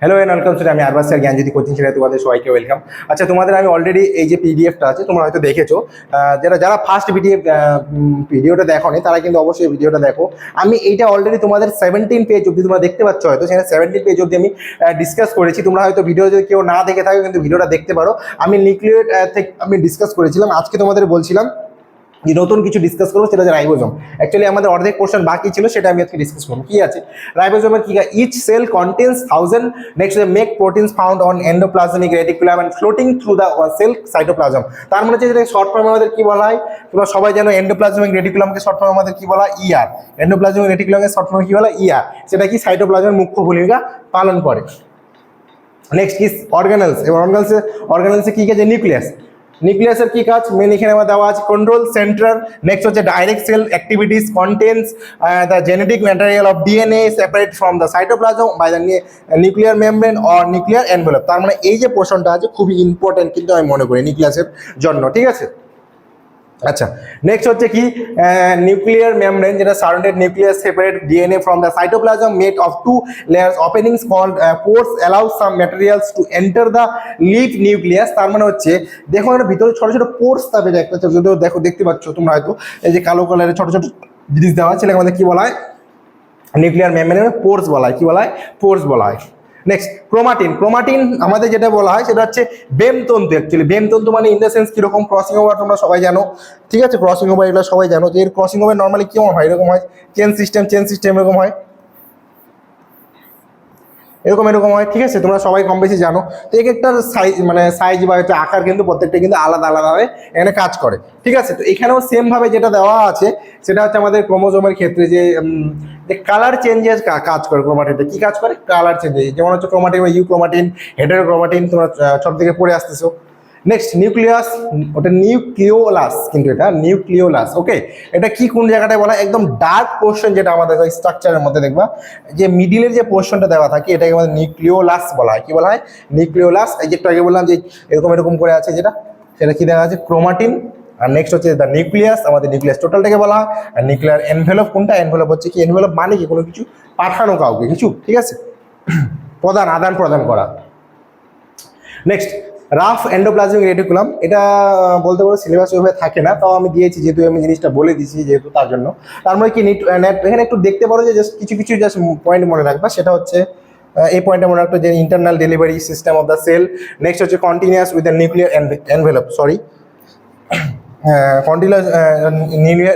Hello and welcome to আমি আরবাস sir, জ্ঞানজ্যোতি coaching সেটা তোমাদের সবাইকে ওয়েলকাম আচ্ছা তোমাদের আমি অলরেডি এই যে পিডিএফটা আছে, তোমরা হয়তো দেখেছ। যারা যারা ফার্স্ট পিডিএফ ভিডিওটা দেখোনি, তারা কিন্তু অবশ্যই ভিডিওটা দেখো। আমি এইটা অলরেডি তোমাদের সেভেন্টিন পেজ অব্দি তোমরা দেখতে পাচ্ছ হয়তো, সেখানে সেভেন্টিন পেজ অব্দি আমি ডিসকাস করেছি। তোমরা হয়তো ভিডিও যদি কেউ না দেখে থাকো, কিন্তু ভিডিওটা দেখতে পারো। আমি নিউক্লিয়েট থেকে আমি ডিসকাস করেছিলাম। আজকে তোমাদের বলছিলাম যে নতুন কিছু ডিসকাস করব সেটা হচ্ছে রাইবোজম। অ্যাকচুয়ালি আমাদের অর্ধেক পোর্শন বাকি ছিল, সেটা আমি আজকে ডিসকাস করব। কি আছে? রাইবোজোমের কি each cell contains thousand next make proteins found on endoplasmic reticulum and floating through the cell cytoplasm তার মানে হচ্ছে যেটা শর্ট ফর্ম আমাদের কি বলা হয়? তোমরা সবাই জানো এন্ডোপ্লাজমিক রেটিকুলামকে শর্ট ফর্ম আমাদের কি বলা হয়? ইআর এন্ডোপ্লাজমিক রেটিকুলামকে শর্ট ফর্ম কি বলা ইআর সেটা কি? সাইটোপ্লাজমের মুখ্য ভূমিকা পালন করে। নেক্সট কি অর্গানেলস এবং অর্গানেলসে অর্গানেলসে কি কাজ নিউক্লিয়াস নিউক্লিয়াসের কি কাজ? মেন এখানে আমার দেওয়া আছে কন্ট্রোল সেন্টার নেক্সট হচ্ছে direct cell activities contents the genetic material of DNA separate from the cytoplasm by the nuclear membrane or nuclear envelope তার মানে এই যে পোর্শনটা আছে, খুবই ইম্পর্টেন্ট কিন্তু আমি মনে করি নিউক্লিয়াসের জন্য, ঠিক আছে? আচ্ছা নেক্সট হচ্ছে কি নিউক্লিয়ার মেমব্রেন যেটা surrounded nucleus separate DNA from the cytoplasm made of two layers openings called pores allow some materials to enter the live nucleus তার মানে হচ্ছে, দেখো এর ভিতরে ছোট ছোট পোর্স থাকবে যে একটা যদিও দেখো, দেখতে পাচ্ছ তোমরা হয়তো, এই যে কালো কালারের ছোট ছোট জিনিস দেওয়া আছে আমাদের কি বলা হয়? নিউক্লিয়ার মেমব্রেনের পোর্স বলা হয়, কি বলা হয়? পোর্স বলা হয়। নেক্সট ক্রোমাটিন ক্রোমাটিন আমাদের যেটা বলা হয় সেটা হচ্ছে বেমতন্তু অ্যাকচুয়ালি বেমতন্তু মানে ইন দ্য সেন্স কীরকম ক্রসিং ওভার তোমরা সবাই জানো। ঠিক আছে? ক্রসিং ওভার এগুলো সবাই জানো। যে এর ক্রসিং ওভার নর্মালি কেমন হয়? এরকম হয়। চেন সিস্টেম চেন সিস্টেম এরকম হয়। এরকম এরকম হয়, ঠিক আছে? তোমরা সবাই কম বেশি জানো। তো এক একটা সাইজ মানে সাইজ বা হচ্ছে আকার কিন্তু প্রত্যেকটা কিন্তু আলাদা, আলাদাভাবে এখানে কাজ করে। ঠিক আছে? তো এখানেও সেমভাবে যেটা দেওয়া আছে, সেটা হচ্ছে আমাদের ক্রোমোজোমের ক্ষেত্রে যে যে কালার চেঞ্জেস কাজ করে ক্রোমাটিনটা কী কাজ করে? কালার চেঞ্জেস যেমন হচ্ছে ক্রোমাটিন বা ইউ ক্রোমাটিন হেডের ক্রোমাটিন তোমরা ছোট থেকে পড়ে আসতেছো। নেক্সট নিউক্লিয়াস ওটা নিউক্লিওলাস কিন্তু এটা নিউক্লিওলাস ওকে এটা কি কোন জায়গাটায় বলা একদম ডার্ক পোর্শন যেটা আমাদের স্ট্রাকচারের মধ্যে দেখবা, যে মিডিলের যে পোর্শনটা দেওয়া থাকে, এটাকে আমাদের নিউক্লিওলাস বলা হয়। কি বলা হয়? নিউক্লিওলাস এই যে একটু আগে বললাম যে এরকম এরকম করে আছে যেটা, সেটা কি দেখা আছে? ক্রোমাটিন আর নেক্সট হচ্ছে দ্য নিউক্লিয়াস আমাদের নিউক্লিয়াস টোটালটাকে বলা আর নিউক্লিয়ার এনভেলপ কোনটা? এনভেলপ হচ্ছে কি? এনভেলপ মানে কি? কোনো কিছু পাঠানো কাউকে, কিছু, ঠিক আছে? প্রদান আদান প্রদান করা। নেক্সট রাফ এন্ডোপ্লাজমিক রেটিকুলাম এটা বলতে পারো সিলেবাস ওইভাবে থাকে না, তাও আমি দিয়েছি যেহেতু আমি জিনিসটা বলে দিয়েছি যেহেতু তার জন্য। তার মানে কি নিট এখানে একটু দেখতে পারো যে জাস্ট কিছু কিছু জাস্ট পয়েন্ট মনে রাখবা, সেটা হচ্ছে এই পয়েন্টটা মনে রাখতো যে internal delivery system of the cell next হচ্ছে continuous with the nuclear envelope sorry continuous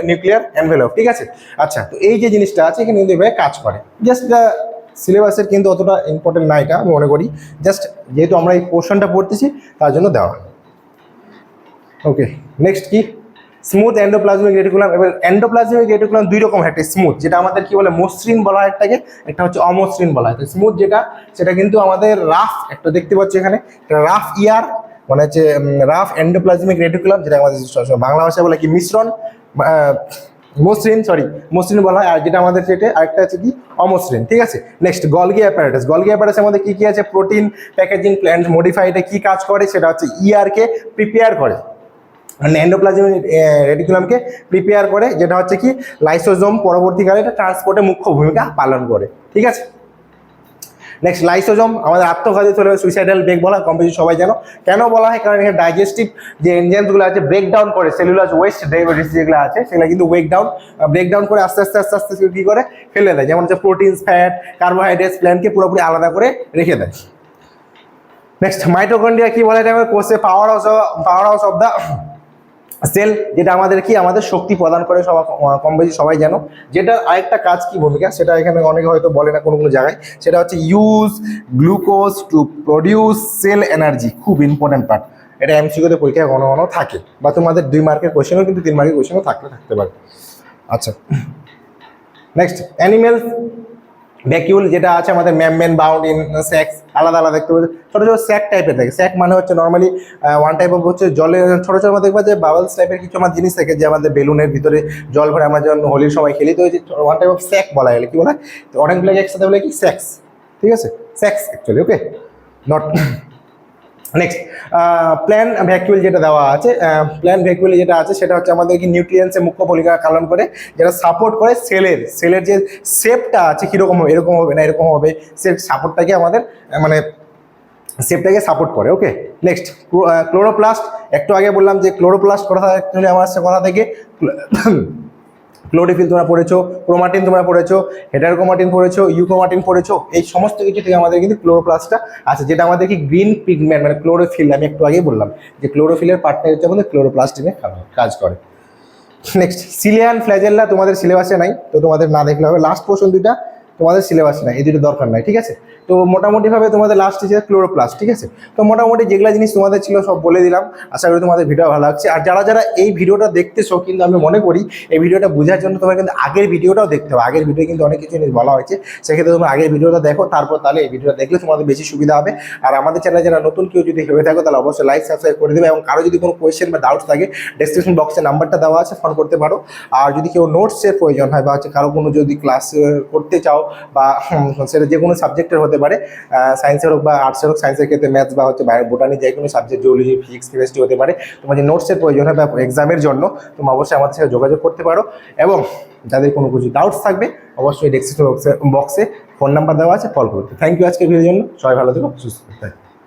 nuclear envelope ঠিক আছে? আচ্ছা তো এই যে জিনিসটা আছে, এখানে কিন্তু এভাবে কাজ করে। জাস্ট সিলেবাসের কিন্তু অতটা ইম্পর্টেন্ট না এটা, আমি মনে করি। জাস্ট যেহেতু আমরা এই পোর্শনটা পড়তেছি, তার জন্য দেওয়া ওকে নেক্সট কি? স্মুথ এন্ডোপ্লাজমিক রেটিকুলাম এবার এন্ডোপ্লাজমিক রেটিকুলাম দুই রকম একটা স্মুথ যেটা আমাদের কি বলে, মসৃণ বলা হয় একটাকে, একটা হচ্ছে অমসৃণ বলা হয়। স্মুথ যেটা, সেটা কিন্তু আমাদের রাফ একটা দেখতে পাচ্ছি এখানে রাফ ইয়ার মানে হচ্ছে রাফ এন্ডোপ্লাজমিক রেটিকুলাম যেটা আমাদের বাংলা ভাষায় বলে কি, মিশ্রণ মসৃণ সরি মসৃণ বলা হয়। আর যেটা আমাদের সেটে আরেকটা আছে কি? অমসৃণ, ঠিক আছে? Next Golgi apparatus Golgi apparatus আমাদের কী কী আছে? প্রোটিন প্যাকেজিং প্ল্যান্ট মডিফাইডে কি কাজ করে? সেটা হচ্ছে ইআরকে প্রিপেয়ার করে। মানে রেডিকুলামকে রেটিকুলামকে প্রিপেয়ার করে, যেটা হচ্ছে কি? লাইসোজোম পরবর্তীকালে এটা ট্রান্সপোর্টে মুখ্য ভূমিকা পালন করে, ঠিক আছে? নেক্সট লাইসোজম আমাদের আত্মঘাতী চলে সুইসাইডাল ব্রেক বলা, কম বেশি সবাই জানো। কেন বলা হয়? কারণ এখানে ডাইজেস্টিভ যে এনজাইমসগুলো আছে ব্রেক ডাউন করে সেলুলার ওয়েস্ট ডেরিভেটিভস যেগুলো আছে, সেগুলো কিন্তু ওয়েক ডাউন ব্রেক ডাউন করে আস্তে আস্তে আস্তে আস্তে কী করে? ফেলে দেয়। যেমন হচ্ছে প্রোটিনস ফ্যাট কার্বোহাইড্রেটস প্ল্যান্টকে পুরোপুরি আলাদা করে রেখে দেয়। নেক্সট মাইটোকন্ড্রিয়া কি বলে এটা কোষে powerhouse powerhouse of the cell যেটা আমাদের কি, আমাদের শক্তি প্রদান করে সবাই কম বেশি সবাই জানো। যেটা আরেকটা কাজ কি ভূমিকা সেটা এখানে অনেকে হয়তো বলে না কোনো কোনো জায়গায়, সেটা হচ্ছে use glucose to produce cell energy খুব ইম্পর্টেন্ট পার্ট এটা এমসিকিউতে পরীক্ষায় ঘন ঘন থাকে, বা তোমাদের দুই মার্কের কোয়েশনও কিন্তু তিন মার্কের কোয়েশনও থাকলে থাকতে পারে। আচ্ছা নেক্সট অ্যানিমেলস ভ্যাকিউল যেটা আছে, আমাদের ম্যামমেন বাউন্ড ইন স্যাক্স আলাদা আলাদা দেখতে পাচ্ছি। ছোটো ছোটো স্যাক টাইপের থাকে। স্যাক মানে হচ্ছে নর্মালি ওয়ান টাইপ অফ হচ্ছে জলে, ছোটো ছোটো আমরা দেখবা যে বাবলস টাইপের কিছু আমার জিনিস থাকে যে আমাদের বেলুনের ভিতরে জল ভরে আমরা যেমন হোলির সময় খেলি, তো ওই যে ওয়ান টাইপ অফ স্যাক বলা গেলে কি বলা? তো অনেকগুলো একসাথে বলে কি? স্যাক্স ঠিক আছে? Sacs actually okay not next plant vacuole যেটা দেওয়া আছে প্ল্যান ভ্যাকুয়াল যেটা আছে, সেটা হচ্ছে আমাদের কি নিউট্রিয়েন্সের মুখ্য ভূমিকা পালন করে, যেটা সাপোর্ট করে সেলের সেলের যে শেপটা আছে কীরকম হবে, এরকম হবে না, এরকম হবে, সে সাপোর্টটাকে আমাদের মানে শেপটাকে সাপোর্ট করে ওকে নেক্সট ক্লোরোপ্লাস্ট একটু আগে বললাম যে ক্লোরোপ্লাস্ট কথা আমার কথা থেকে ক্লোরিফিল তোমরা পড়েছো ক্রোমাটিন তোমরা পড়েছো হেটারক্রোমাটিন পড়েছো ইউক্রোমাটিন পড়েছো, এই সমস্ত কিছু থেকে আমাদের কিন্তু ক্লোরোপ্লাস্টটা আছে, যেটা আমাদের কি গ্রিন পিগমেন্ট মানে ক্লোরোফিল আমি একটু আগেই বললাম, যে ক্লোরোফিলের পার্টনার হচ্ছে আমাদের ক্লোরোপ্লাস্টিনে কাজ করে। নেক্সট সিলিয়ান ফ্ল্যাজেল্লা তোমাদের সিলেবাসে নাই, তো তোমাদের না দেখলে হবে। লাস্ট পোর্শন দুইটা তোমাদের সিলেবাস নাই, এই দুটো দরকার নাই, ঠিক আছে? তো মোটামুটিভাবে তোমাদের লাস্ট হচ্ছে ক্লোরোপ্লাস্ট ঠিক আছে? তো মোটামুটি যেগুলো জিনিস তোমাদের ছিল সব বলে দিলাম, আশা করি তোমাদের ভিডিও ভালো লাগছে। আর যারা যারা এই ভিডিওটা দেখতেছো, কিন্তু আমি মনে করি এই ভিডিওটা বোঝার জন্য তোমার কিন্তু আগের ভিডিওটাও দেখতে হবে। আগের ভিডিও কিন্তু অনেক কিছু জিনিস বলা হয়েছে, সেক্ষেত্রে তোমরা আগের ভিডিওটা দেখো, তারপর তাহলে এই ভিডিওটা দেখলে তোমাদের বেশি সুবিধা হবে। আর আমাদের চ্যানেলে যারা নতুন, কেউ যদি হয়ে থাকো, তাহলে অবশ্যই লাইক সাবস্ক্রাইব করে দেবে, এবং কারও যদি কোনো কোয়েশ্চেন বা ডাউটস থাকে ডেসক্রিপশন বক্সে নাম্বারটা দেওয়া আছে ফোন করতে পারো। আর যদি কেউ নোটসের প্রয়োজন হয়, বা হচ্ছে কারও কোনো যদি ক্লাস করতে চাও বা সেটা যে কোনো সাবজেক্টের হতে পারে। সায়েন্সের হোক বা আর্টসের হোক সায়েন্সের ক্ষেত্রে ম্যাথস বা হচ্ছে বোটানি যে কোনো সাবজেক্ট জিওলজি ফিজিক্স কেমিস্ট্রি হতে পারে। তোমার যে নোটসের প্রয়োজন হয় বা এক্সামের জন্য, তুমি অবশ্যই আমাদের সাথে যোগাযোগ করতে পারো। এবং যাদের কোনো কিছু ডাউটস থাকবে, অবশ্যই ডেসক্রিপশন বক্সে ফোন নাম্বার দেওয়া আছে কল করতে থ্যাংক ইউ আজকে ভিডিওর জন্য। সবাই ভালো থেকো, সুস্থ থাকো।